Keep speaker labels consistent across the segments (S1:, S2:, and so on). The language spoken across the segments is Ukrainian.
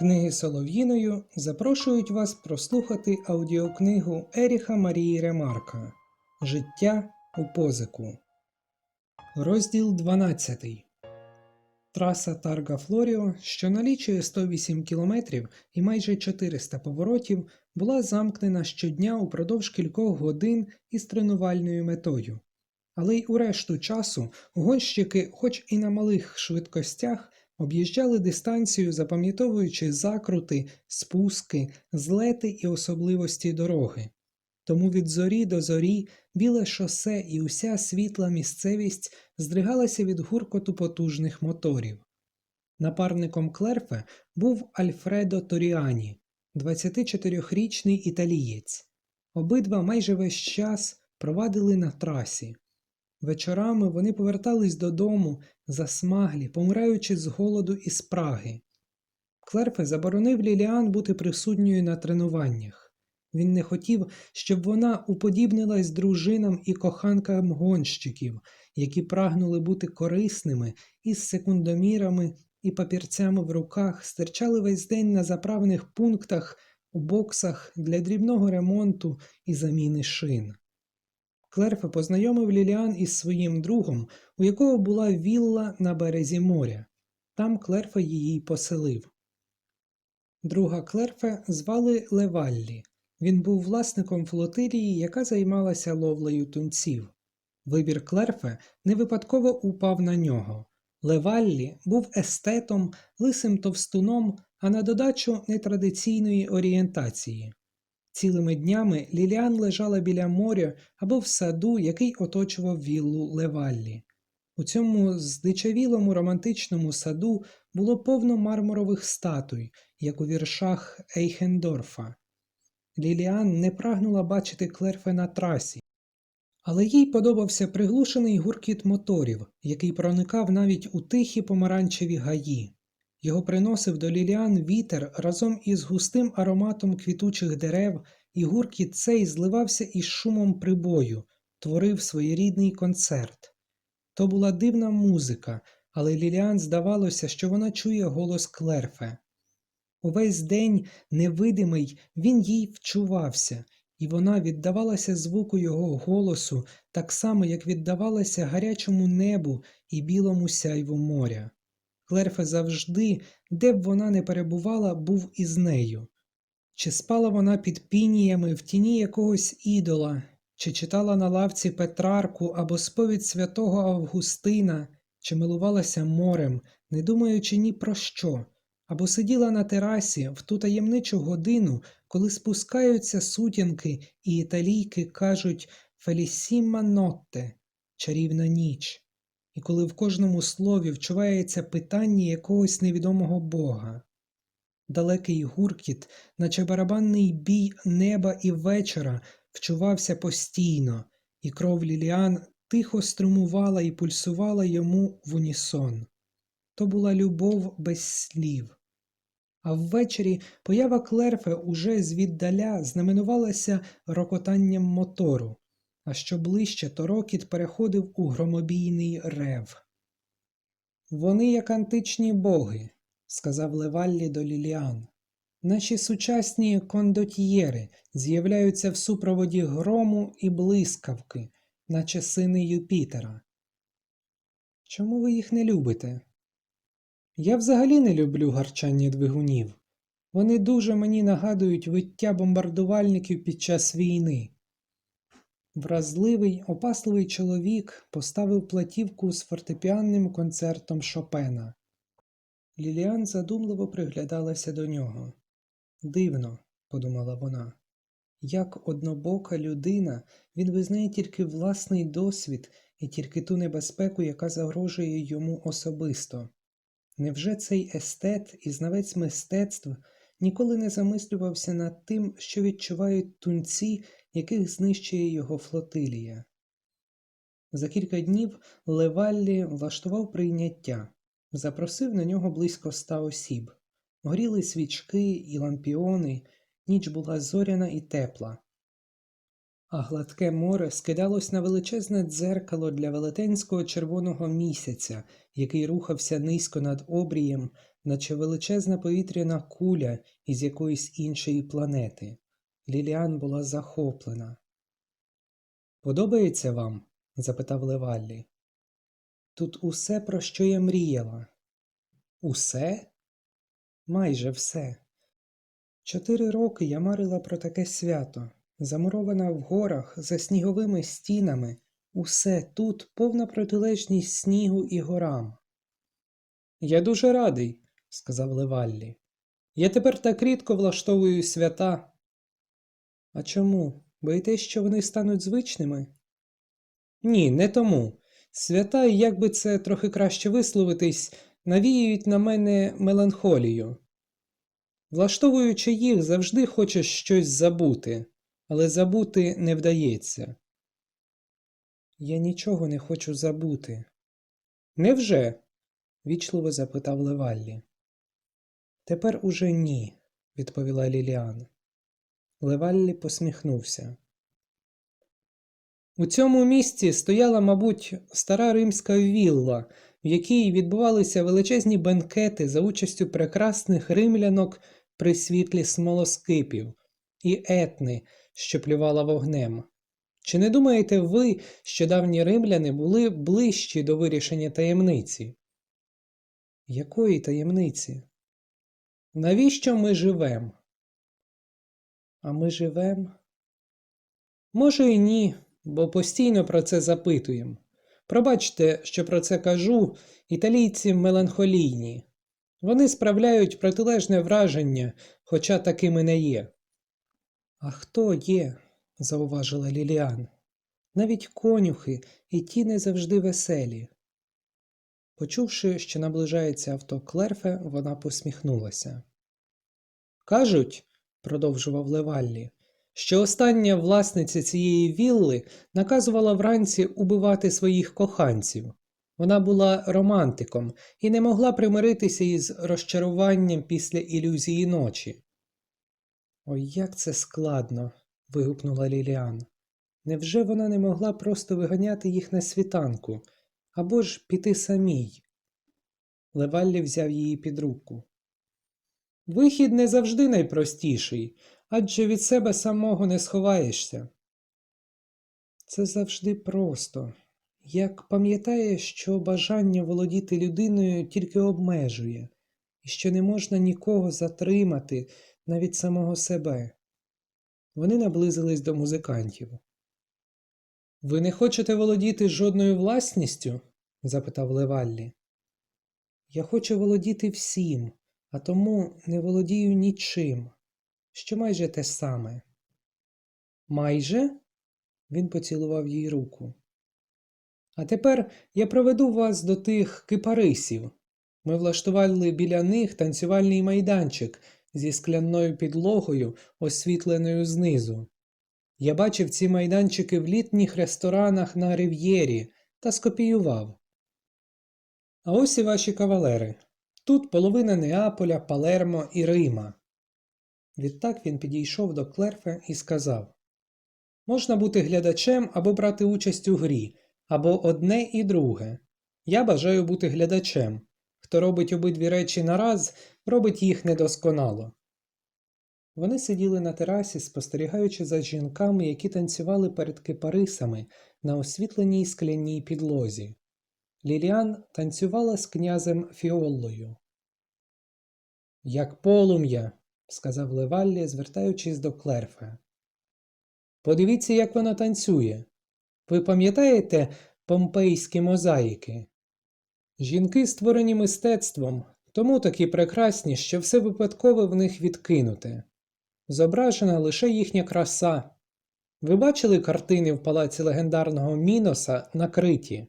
S1: Книги Солов'їною запрошують вас прослухати аудіокнигу Еріха Марії Ремарка Життя у позику. Розділ 12. Траса Тарга Флоріо, що налічує 108 км і майже 400 поворотів, була замкнена щодня упродовж кількох годин із тренувальною метою. Але й у решту часу гонщики, хоч і на малих швидкостях, об'їжджали дистанцію, запам'ятовуючи закрути, спуски, злети і особливості дороги. Тому від зорі до зорі біле шосе і уся світла місцевість здригалася від гуркоту потужних моторів. Напарником Клерфе був Альфредо Торіані, 24-річний італієць. Обидва майже весь час провадили на трасі. Вечорами вони повертались додому, засмаглі, помираючи з голоду і спраги. Клерфе заборонив Ліліан бути присутньою на тренуваннях. Він не хотів, щоб вона уподібнилась дружинам і коханкам гонщиків, які прагнули бути корисними із секундомірами і папірцями в руках, стирчали весь день на заправних пунктах у боксах для дрібного ремонту і заміни шин. Клерфе познайомив Ліліан із своїм другом, у якого була вілла на березі моря. Там Клерфе її поселив. Друга Клерфе звали Леваллі. Він був власником флотилії, яка займалася ловлею тунців. Вибір Клерфе не випадково упав на нього. Леваллі був естетом, лисим товстуном, а на додачу нетрадиційної орієнтації. Цілими днями Ліліан лежала біля моря або в саду, який оточував віллу Леваллі. У цьому здичавілому романтичному саду було повно мармурових статуй, як у віршах Ейхендорфа. Ліліан не прагнула бачити Клерфе на трасі, але їй подобався приглушений гуркіт моторів, який проникав навіть у тихі помаранчеві гаї. Його приносив до Ліліан вітер разом із густим ароматом квітучих дерев, і гуркіт цей зливався із шумом прибою, творив своєрідний концерт. То була дивна музика, але Ліліан здавалося, що вона чує голос Клерфе. Увесь день, невидимий, він їй вчувався, і вона віддавалася звуку його голосу так само, як віддавалася гарячому небу і білому сяйву моря. Клерфе завжди, де б вона не перебувала, був із нею. Чи спала вона під пініями в тіні якогось ідола, чи читала на лавці Петрарку або сповідь святого Августина, чи милувалася морем, не думаючи ні про що, або сиділа на терасі в ту таємничу годину, коли спускаються сутінки і італійки кажуть Фелісіма нотте чарівна ніч коли в кожному слові вчувається питання якогось невідомого Бога. Далекий гуркіт, наче барабанний бій неба і вечора, вчувався постійно, і кров Ліліан тихо струмувала і пульсувала йому в унісон. То була любов без слів. А ввечері поява Клерфе уже звіддаля знаменувалася рокотанням мотору, а що ближче, то рокіт переходив у громобійний рев. Вони як античні боги, сказав Леваллі до Ліліан. Наші сучасні кондотьєри з'являються в супроводі грому і блискавки, наче сини Юпітера. Чому ви їх не любите? Я взагалі не люблю гарчання двигунів. Вони дуже мені нагадують виття бомбардувальників під час війни. Вразливий, опасливий чоловік поставив платівку з фортепіанним концертом Шопена. Ліліан задумливо приглядалася до нього. Дивно, подумала вона, як однобока людина він визнає тільки власний досвід і тільки ту небезпеку, яка загрожує йому особисто. Невже цей естет і знавець мистецтв ніколи не замислювався над тим, що відчувають тунці, яких знищує його флотилія? За кілька днів Леваллі влаштував прийняття, запросив на нього близько ста осіб. Горіли свічки і лампіони, ніч була зоряна і тепла. А гладке море скидалось на величезне дзеркало для велетенського червоного місяця, який рухався низько над обрієм, наче величезна повітряна куля із якоїсь іншої планети. Ліліан була захоплена. Подобається вам? запитав Леваллі. Тут усе, про що я мріяла. Усе? Майже все. Чотири роки я марила про таке свято, замурована в горах за сніговими стінами. Усе тут повна протилежність снігу і горам. Я дуже радий, сказав Леваллі. Я тепер так рідко влаштовую свята. А чому? Боїтесь, що вони стануть звичними? Ні, не тому. Свята, як би це трохи краще висловитись, навіюють на мене меланхолію. Влаштовуючи їх, завжди хочеш щось забути, але забути не вдається. Я нічого не хочу забути. Невже? вічливо запитав Леваллі. Тепер уже ні, відповіла Ліліан. Леваллі посміхнувся. У цьому місці стояла, мабуть, стара римська вілла, в якій відбувалися величезні бенкети за участю прекрасних римлянок при світлі смолоскипів і етни, що плювала вогнем. Чи не думаєте ви, що давні римляни були ближчі до вирішення таємниці? Якої таємниці? Навіщо ми живем? А ми живем? Може, і ні, бо постійно про це запитуємо. Пробачте, що про це кажу, італійці меланхолійні. Вони справляють протилежне враження, хоча такими не є. А хто є? зауважила Ліліан. Навіть конюхи і ті не завжди веселі. Почувши, що наближається авто Клерфе, вона посміхнулася. Кажуть, продовжував Леваллі, що остання власниця цієї вілли наказувала вранці убивати своїх коханців. Вона була романтиком і не могла примиритися із розчаруванням після ілюзії ночі. Ой, як це складно. вигукнула Ліліан. Невже вона не могла просто виганяти їх на світанку або ж піти самій? Леваллі взяв її під руку. Вихід не завжди найпростіший, адже від себе самого не сховаєшся. Це завжди просто. Як пам'ятає, що бажання володіти людиною тільки обмежує, і що не можна нікого затримати, навіть самого себе. Вони наблизились до музикантів. Ви не хочете володіти жодною власністю? запитав Леваллі. Я хочу володіти всім, а тому не володію нічим, що майже те саме. Майже? Він поцілував їй руку. А тепер я проведу вас до тих кипарисів. Ми влаштували біля них танцювальний майданчик зі скляною підлогою, освітленою знизу. Я бачив ці майданчики в літніх ресторанах на Рив'єрі та скопіював. А ось і ваші кавалери. Тут половина Неаполя, Палермо і Рима. Відтак він підійшов до Клерфе і сказав Можна бути глядачем або брати участь у грі, або одне і друге. Я бажаю бути глядачем. Хто робить обидві речі нараз, робить їх недосконало. Вони сиділи на терасі, спостерігаючи за жінками, які танцювали перед кипарисами на освітленій скляній підлозі. Ліліан танцювала з князем Фіоллою. Як полум'я, сказав Леваллі, звертаючись до Клерфе. Подивіться, як вона танцює. Ви пам'ятаєте помпейські мозаїки? Жінки створені мистецтвом, тому такі прекрасні, що все випадкове в них відкинуте. Зображена лише їхня краса. Ви бачили картини в палаці легендарного Міноса на Криті?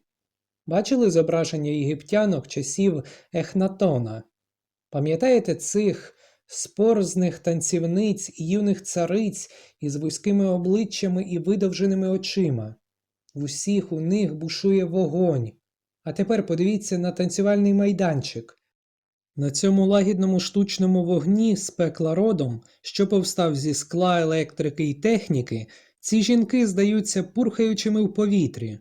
S1: Бачили зображення єгиптянок часів Ехнатона? Пам'ятаєте цих спорзних танцівниць і юних цариць із вузькими обличчями і видовженими очима? В усіх у них бушує вогонь. А тепер подивіться на танцювальний майданчик. На цьому лагідному штучному вогні з пекла родом, що повстав зі скла, електрики і техніки, ці жінки здаються пурхаючими в повітрі.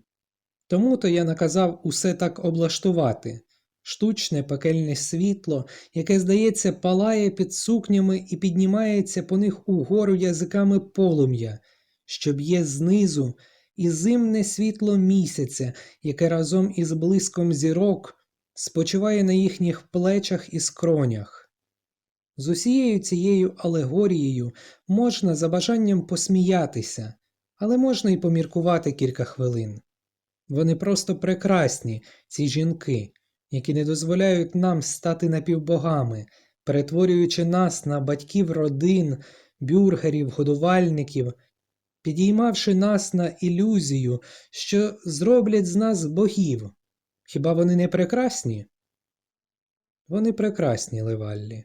S1: Тому то я наказав усе так облаштувати. штучне пекельне світло, яке, здається, палає під сукнями і піднімається по них угору язиками полум'я, що б'є знизу, і зимне світло місяця, яке разом із блиском зірок спочиває на їхніх плечах і скронях. З усією цією алегорією можна за бажанням посміятися, але можна й поміркувати кілька хвилин. Вони просто прекрасні, ці жінки, які не дозволяють нам стати напівбогами, перетворюючи нас на батьків родин, бюргерів, годувальників, підіймавши нас на ілюзію, що зроблять з нас богів. Хіба вони не прекрасні? Вони прекрасні, Леваллі.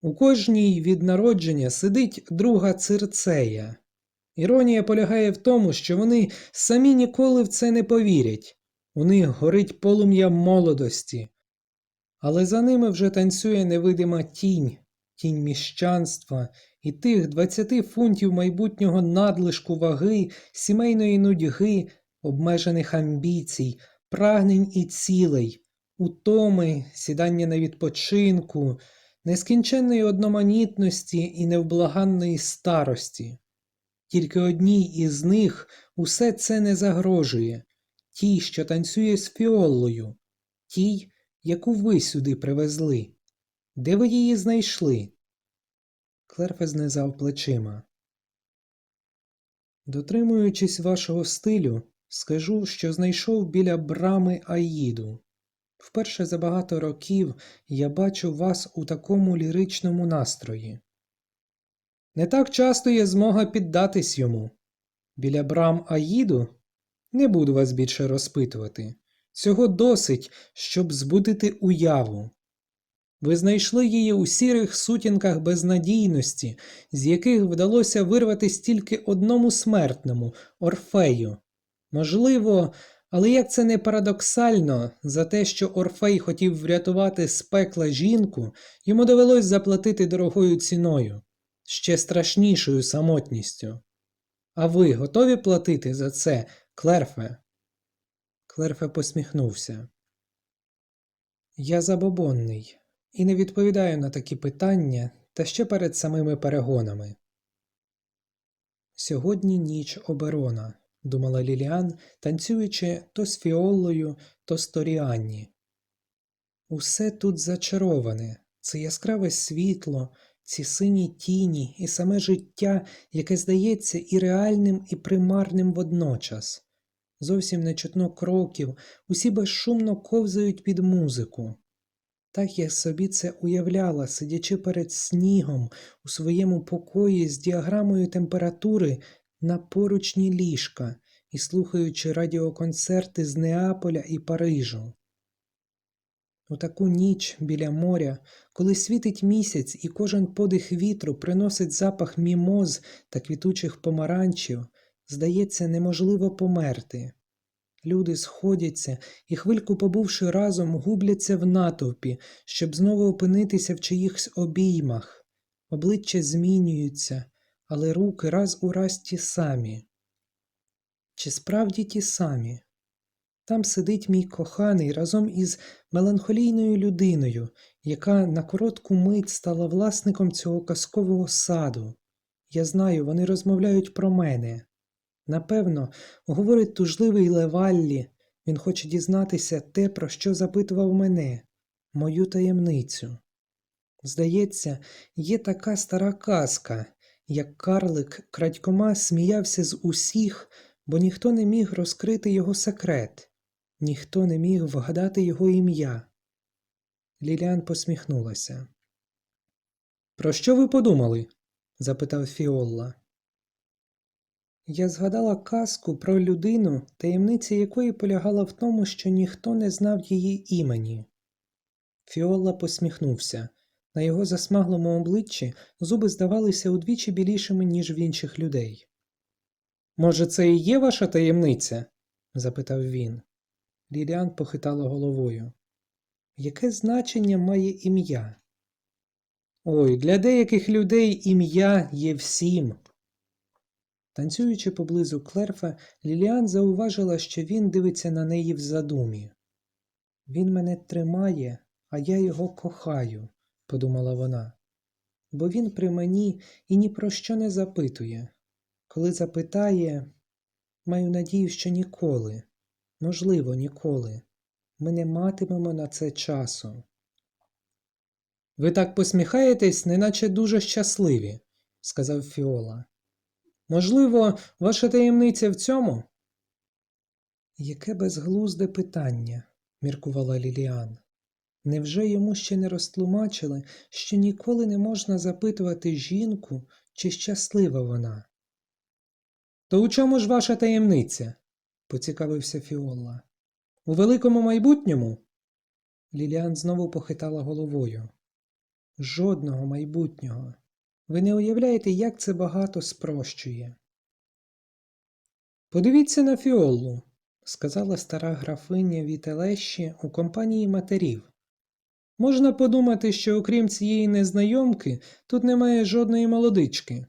S1: У кожній від народження сидить друга цирцея. Іронія полягає в тому, що вони самі ніколи в це не повірять. У них горить полум'я молодості. Але за ними вже танцює невидима тінь, тінь міщанства і тих 20 фунтів майбутнього надлишку ваги, сімейної нудьги, обмежених амбіцій, прагнень і цілей, утоми, сідання на відпочинку, нескінченної одноманітності і невблаганної старості. Тільки одній із них усе це не загрожує тій, що танцює з фіоллою, тій, яку ви сюди привезли. Де ви її знайшли? Клерфе знизав плечима. Дотримуючись вашого стилю, скажу, що знайшов біля брами Аїду. Вперше за багато років я бачу вас у такому ліричному настрої. Не так часто є змога піддатись йому. Біля брам Аїду не буду вас більше розпитувати. Цього досить, щоб збудити уяву. Ви знайшли її у сірих сутінках безнадійності, з яких вдалося вирватись тільки одному смертному Орфею. Можливо, але як це не парадоксально, за те, що Орфей хотів врятувати з пекла жінку, йому довелось заплатити дорогою ціною, ще страшнішою самотністю. А ви готові платити за це, Клерфе? Клерфе посміхнувся. Я забобонний і не відповідаю на такі питання та ще перед самими перегонами. Сьогодні ніч оберона, думала Ліліан, танцюючи то з фіолою, то з Торіанні. Усе тут зачароване, це яскраве світло, ці сині тіні і саме життя, яке здається і реальним, і примарним водночас. Зовсім не чутно кроків, усі безшумно ковзають під музику. Так я собі це уявляла, сидячи перед снігом у своєму покої з діаграмою температури на поручні ліжка і слухаючи радіоконцерти з Неаполя і Парижу. У таку ніч біля моря, коли світить місяць і кожен подих вітру приносить запах мімоз та квітучих помаранчів, здається, неможливо померти. Люди сходяться і, хвильку побувши разом, губляться в натовпі, щоб знову опинитися в чиїхсь обіймах. Обличчя змінюються, але руки раз у раз ті самі. Чи справді ті самі? Там сидить мій коханий разом із меланхолійною людиною, яка на коротку мить стала власником цього казкового саду. Я знаю, вони розмовляють про мене. Напевно, говорить тужливий Леваллі, він хоче дізнатися те, про що запитував мене, мою таємницю. Здається, є така стара казка, як карлик крадькома сміявся з усіх, бо ніхто не міг розкрити його секрет, ніхто не міг вгадати його ім'я. Ліліан посміхнулася. Про що ви подумали? запитав Фіолла. Я згадала казку про людину, таємниця якої полягала в тому, що ніхто не знав її імені. Фіола посміхнувся. На його засмаглому обличчі зуби здавалися удвічі білішими, ніж в інших людей. Може, це і є ваша таємниця? запитав він. Ліліан похитала головою. Яке значення має ім'я? Ой, для деяких людей ім'я є всім. Танцюючи поблизу Клерфа, Ліліан зауважила, що він дивиться на неї в задумі. Він мене тримає, а я його кохаю, подумала вона. Бо він при мені і ні про що не запитує. Коли запитає, маю надію, що ніколи, можливо, ніколи. Ми не матимемо на це часу. Ви так посміхаєтесь, неначе дуже щасливі, сказав Фіола. Можливо, ваша таємниця в цьому? Яке безглузде питання, міркувала Ліліан. Невже йому ще не розтлумачили, що ніколи не можна запитувати жінку, чи щаслива вона? То у чому ж ваша таємниця? Поцікавився Фіолла. У великому майбутньому? Ліліан знову похитала головою. Жодного майбутнього. Ви не уявляєте, як це багато спрощує. Подивіться на Фіоллу, сказала стара графиня Вітелещі у компанії матерів. Можна подумати, що окрім цієї незнайомки тут немає жодної молодички.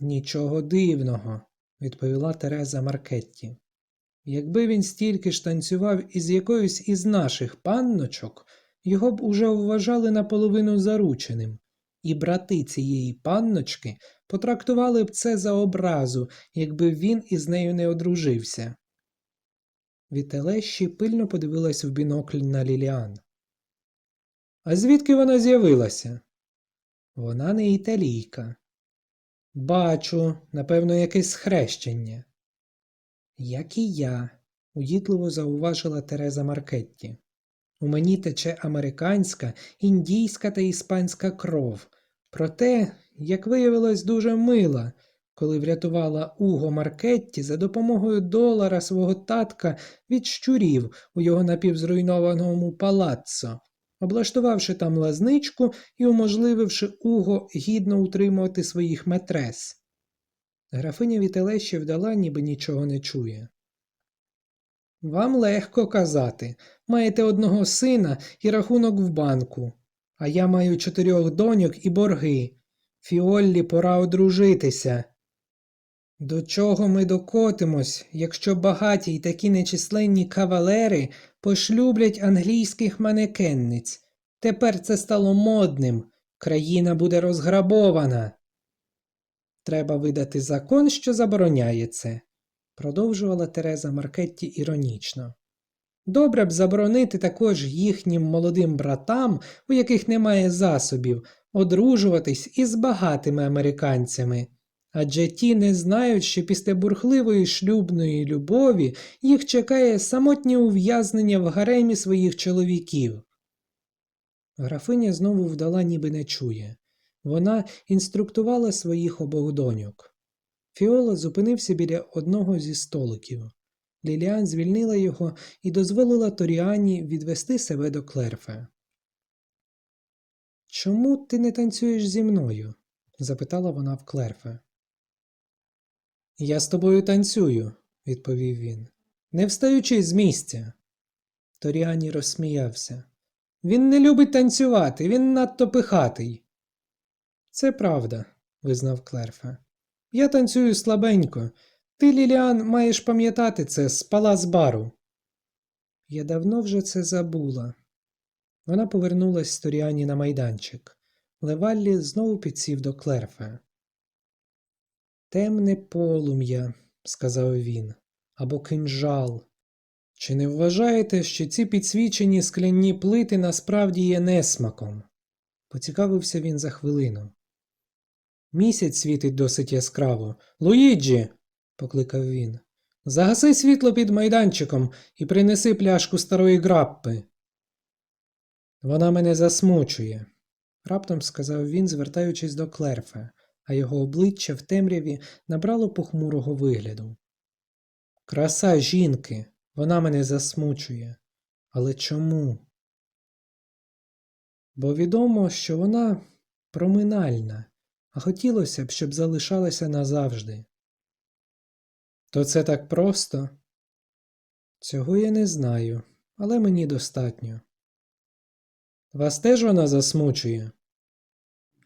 S1: Нічого дивного, відповіла Тереза Маркетті. Якби він стільки ж танцював із якоюсь із наших панночок, його б уже вважали наполовину зарученим, і брати цієї панночки потрактували б це за образу, якби він із нею не одружився. Вітелещі пильно подивилась в бінокль на Ліліан. А звідки вона з'явилася? Вона не італійка. Бачу, напевно, якесь схрещення. Як і я, уїдливо зауважила Тереза Маркетті. У мені тече американська, індійська та іспанська кров. Проте, як виявилось, дуже мила, коли врятувала Уго Маркетті за допомогою долара свого татка від щурів у його напівзруйнованому палаццо, облаштувавши там лазничку і уможлививши Уго гідно утримувати своїх метрес. Графиня Вітелещі вдала, ніби нічого не чує. Вам легко казати. Маєте одного сина і рахунок в банку, а я маю чотирьох доньок і борги. Фіоллі пора одружитися. До чого ми докотимось, якщо багаті й такі нечисленні кавалери пошлюблять англійських манекенниць? Тепер це стало модним. Країна буде розграбована. Треба видати закон, що забороняє це, продовжувала Тереза Маркетті іронічно. Добре б заборонити також їхнім молодим братам, у яких немає засобів, одружуватись із багатими американцями. Адже ті не знають, що після бурхливої шлюбної любові їх чекає самотнє ув'язнення в гаремі своїх чоловіків. Графиня знову вдала, ніби не чує. Вона інструктувала своїх обох доньок. Фіола зупинився біля одного зі столиків. Ліліан звільнила його і дозволила Торіані відвести себе до Клерфе. Чому ти не танцюєш зі мною? запитала вона в Клерфе. Я з тобою танцюю, відповів він, не встаючи з місця. Торіані розсміявся. Він не любить танцювати, він надто пихатий. Це правда, визнав Клерфе. Я танцюю слабенько. Ти, Ліліан, маєш пам'ятати це з палац бару. Я давно вже це забула. Вона повернулась з Торіані на майданчик. Леваллі знову підсів до Клерфе. Темне полум'я, сказав він, або кинжал. Чи не вважаєте, що ці підсвічені скляні плити насправді є несмаком? Поцікавився він за хвилину. Місяць світить досить яскраво. Луїджі, покликав він. Загаси світло під майданчиком і принеси пляшку старої граппи. Вона мене засмучує, раптом сказав він, звертаючись до Клерфе, а його обличчя в темряві набрало похмурого вигляду. Краса жінки, вона мене засмучує. Але чому? Бо відомо, що вона проминальна, а хотілося б, щоб залишалася назавжди. То це так просто? Цього я не знаю, але мені достатньо. Вас теж вона засмучує?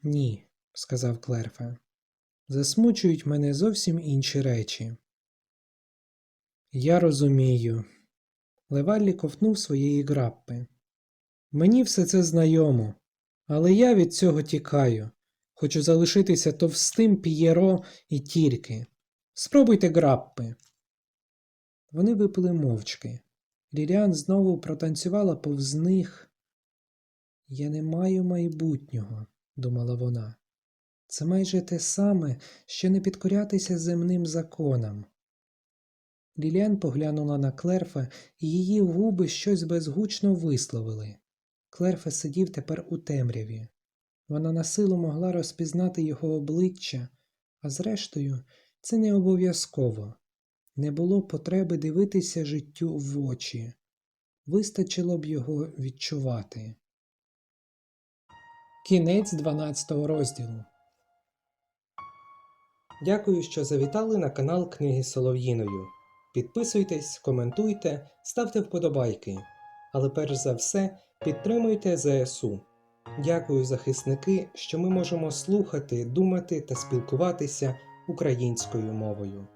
S1: Ні, сказав Клерфе. Засмучують мене зовсім інші речі. Я розумію. Леваллі ковтнув своєї граппи. Мені все це знайомо, але я від цього тікаю. Хочу залишитися товстим П'єро і тільки. Спробуйте граппи. Вони випили мовчки. Ліліан знову протанцювала повз них. Я не маю майбутнього, думала вона. Це майже те саме, що не підкорятися земним законам. Ліліан поглянула на Клерфа, і її губи щось безгучно висловили. Клерфа сидів тепер у темряві. Вона на силу могла розпізнати його обличчя, а зрештою, це не обов'язково. Не було потреби дивитися життю в очі. Вистачило б його відчувати. Кінець 12 розділу. Дякую, що завітали на канал Книги Солов'їною. Підписуйтесь, коментуйте, ставте вподобайки. Але перш за все підтримуйте ЗСУ. Дякую, захисники, що ми можемо слухати, думати та спілкуватися українською мовою.